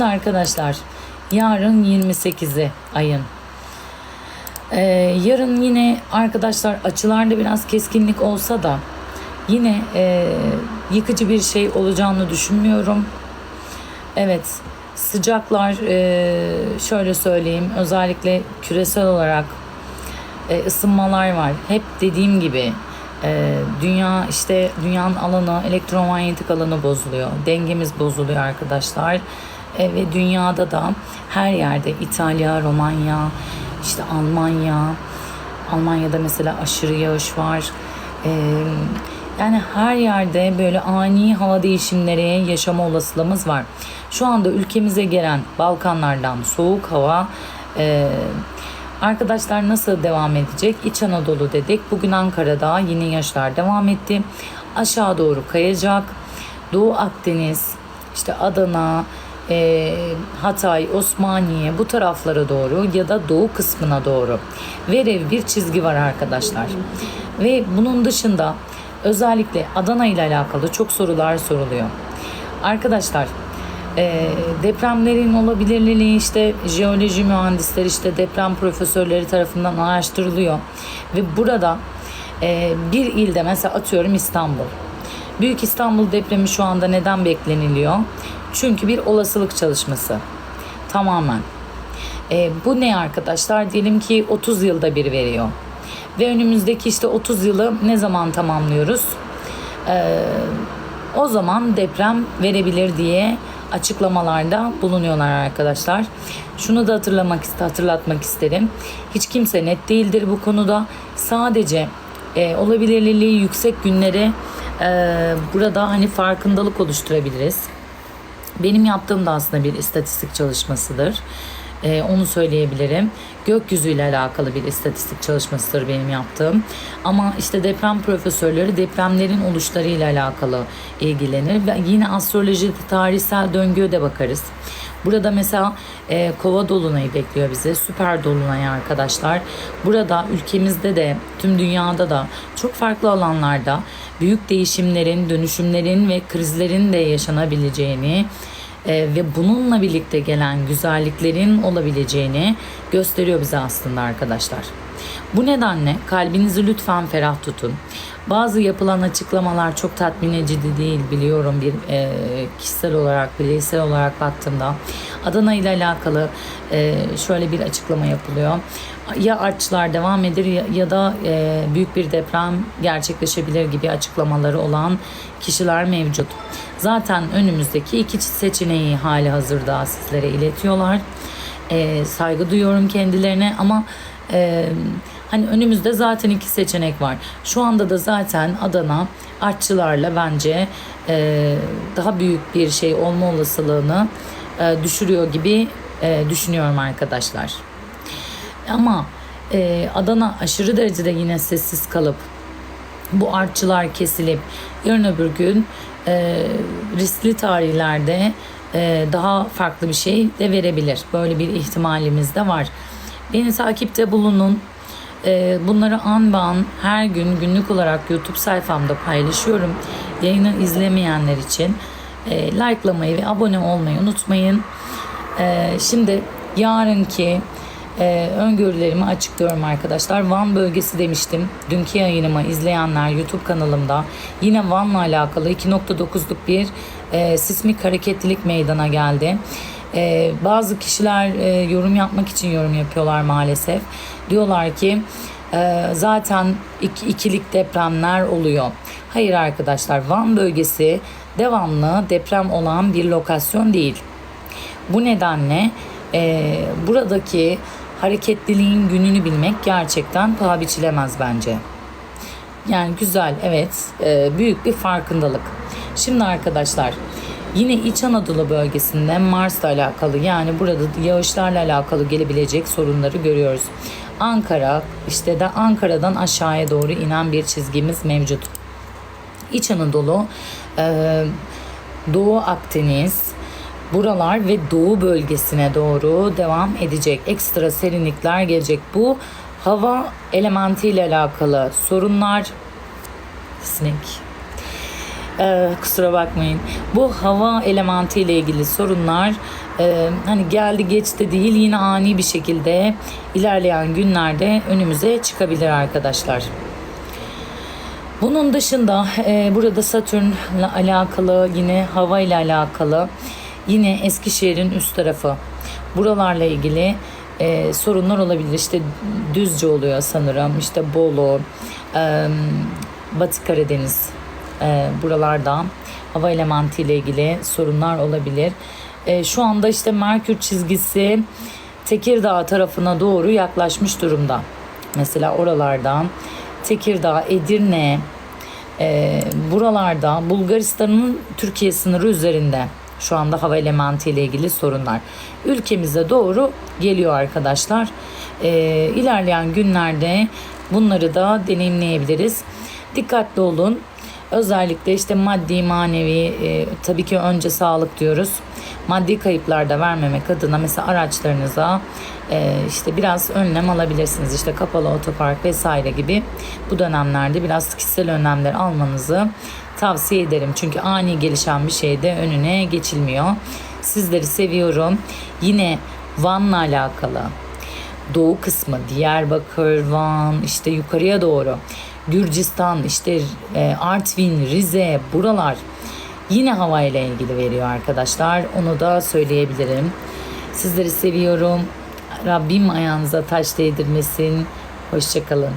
Arkadaşlar yarın 28'i ayın. Ee, yarın yine arkadaşlar açılarda biraz keskinlik olsa da yine e, yıkıcı bir şey olacağını düşünmüyorum. Evet sıcaklar e, şöyle söyleyeyim özellikle küresel olarak e, ısınmalar var. Hep dediğim gibi e, dünya işte dünyanın alanı elektromanyetik alanı bozuluyor. Dengemiz bozuluyor arkadaşlar. E, ve dünyada da her yerde İtalya, Romanya, işte Almanya, Almanya'da mesela aşırı yağış var. E, yani her yerde böyle ani hava değişimleri yaşama olasılığımız var. Şu anda ülkemize gelen Balkanlardan soğuk hava e, Arkadaşlar nasıl devam edecek? İç Anadolu dedik. Bugün Ankara'da yine yaşlar devam etti. Aşağı doğru kayacak. Doğu Akdeniz, işte Adana, e, Hatay, Osmaniye bu taraflara doğru ya da doğu kısmına doğru verev bir çizgi var arkadaşlar. Ve bunun dışında özellikle Adana ile alakalı çok sorular soruluyor. Arkadaşlar e, depremlerin olabilirliği işte jeoloji mühendisleri işte deprem profesörleri tarafından araştırılıyor ve burada e, bir ilde mesela atıyorum İstanbul Büyük İstanbul depremi şu anda neden bekleniliyor? Çünkü bir olasılık çalışması tamamen. E, bu ne arkadaşlar? Diyelim ki 30 yılda bir veriyor. Ve önümüzdeki işte 30 yılı ne zaman tamamlıyoruz? E, o zaman deprem verebilir diye açıklamalarda bulunuyorlar arkadaşlar. Şunu da hatırlamak hatırlatmak isterim. Hiç kimse net değildir bu konuda. Sadece e, olabilirliliği yüksek günleri e, burada hani farkındalık oluşturabiliriz. Benim yaptığım da aslında bir istatistik çalışmasıdır. Ee, onu söyleyebilirim. Gökyüzüyle alakalı bir istatistik çalışmasıdır benim yaptığım. Ama işte deprem profesörleri depremlerin oluşlarıyla alakalı ilgilenir ve yine astrolojide tarihsel döngüye de bakarız. Burada mesela e, kova dolunayı bekliyor bize. Süper dolunay arkadaşlar. Burada ülkemizde de tüm dünyada da çok farklı alanlarda büyük değişimlerin, dönüşümlerin ve krizlerin de yaşanabileceğini e, ve bununla birlikte gelen güzelliklerin olabileceğini gösteriyor bize aslında arkadaşlar. Bu nedenle kalbinizi lütfen ferah tutun. Bazı yapılan açıklamalar çok tatmin edici değil biliyorum bir e, kişisel olarak, bireysel olarak baktığımda. Adana ile alakalı e, şöyle bir açıklama yapılıyor. Ya artçılar devam eder ya, ya da e, büyük bir deprem gerçekleşebilir gibi açıklamaları olan kişiler mevcut. Zaten önümüzdeki iki seçeneği hali hazırda sizlere iletiyorlar. E, saygı duyuyorum kendilerine ama e, hani önümüzde zaten iki seçenek var. Şu anda da zaten Adana artçılarla bence e, daha büyük bir şey olma olasılığını e, düşürüyor gibi e, düşünüyorum arkadaşlar. Ama e, Adana aşırı derecede yine sessiz kalıp bu artçılar kesilip yarın öbür gün e, riskli tarihlerde e, daha farklı bir şey de verebilir. Böyle bir ihtimalimiz de var. Beni takipte bulunun. E, bunları an be an her gün günlük olarak YouTube sayfamda paylaşıyorum. Yayını izlemeyenler için e, likelamayı ve abone olmayı unutmayın. E, şimdi yarınki e, öngörülerimi açıklıyorum arkadaşlar. Van bölgesi demiştim. Dünkü yayınımı izleyenler YouTube kanalımda yine Van'la alakalı 2.9'luk bir e, sismik hareketlilik meydana geldi. E, bazı kişiler e, yorum yapmak için yorum yapıyorlar maalesef. Diyorlar ki e, zaten iki, ikilik depremler oluyor. Hayır arkadaşlar Van bölgesi devamlı deprem olan bir lokasyon değil. Bu nedenle e, buradaki hareketliliğin gününü bilmek gerçekten paha biçilemez bence. Yani güzel evet e, büyük bir farkındalık. Şimdi arkadaşlar yine İç Anadolu bölgesinde Mars'la alakalı yani burada yağışlarla alakalı gelebilecek sorunları görüyoruz. Ankara işte de Ankara'dan aşağıya doğru inen bir çizgimiz mevcut. İç Anadolu, e, Doğu Akdeniz, buralar ve doğu bölgesine doğru devam edecek. Ekstra serinlikler gelecek. Bu hava elementiyle alakalı sorunlar sinek Ee, kusura bakmayın. Bu hava elementi ile ilgili sorunlar e, hani geldi geçti değil yine ani bir şekilde ilerleyen günlerde önümüze çıkabilir arkadaşlar. Bunun dışında e, burada Satürn'le alakalı yine hava ile alakalı yine Eskişehir'in üst tarafı buralarla ilgili e, sorunlar olabilir. İşte Düzce oluyor sanırım. İşte Bolu, e, Batı Karadeniz e, buralarda hava elementi ile ilgili sorunlar olabilir. E, şu anda işte Merkür çizgisi Tekirdağ tarafına doğru yaklaşmış durumda. Mesela oralardan Tekirdağ, Edirne, e, buralarda Bulgaristan'ın Türkiye sınırı üzerinde şu anda hava elementi ile ilgili sorunlar. Ülkemize doğru geliyor arkadaşlar. E, ilerleyen günlerde bunları da deneyimleyebiliriz. Dikkatli olun. Özellikle işte maddi manevi e, tabii ki önce sağlık diyoruz. Maddi kayıplar da vermemek adına mesela araçlarınıza e, işte biraz önlem alabilirsiniz. İşte kapalı otopark vesaire gibi bu dönemlerde biraz kişisel önlemler almanızı tavsiye ederim. Çünkü ani gelişen bir şeyde önüne geçilmiyor. Sizleri seviyorum. Yine Van'la alakalı doğu kısmı Diyarbakır, Van işte yukarıya doğru Gürcistan işte e, Artvin, Rize buralar yine hava ile ilgili veriyor arkadaşlar. Onu da söyleyebilirim. Sizleri seviyorum. Rabbim ayağınıza taş değdirmesin. Hoşçakalın.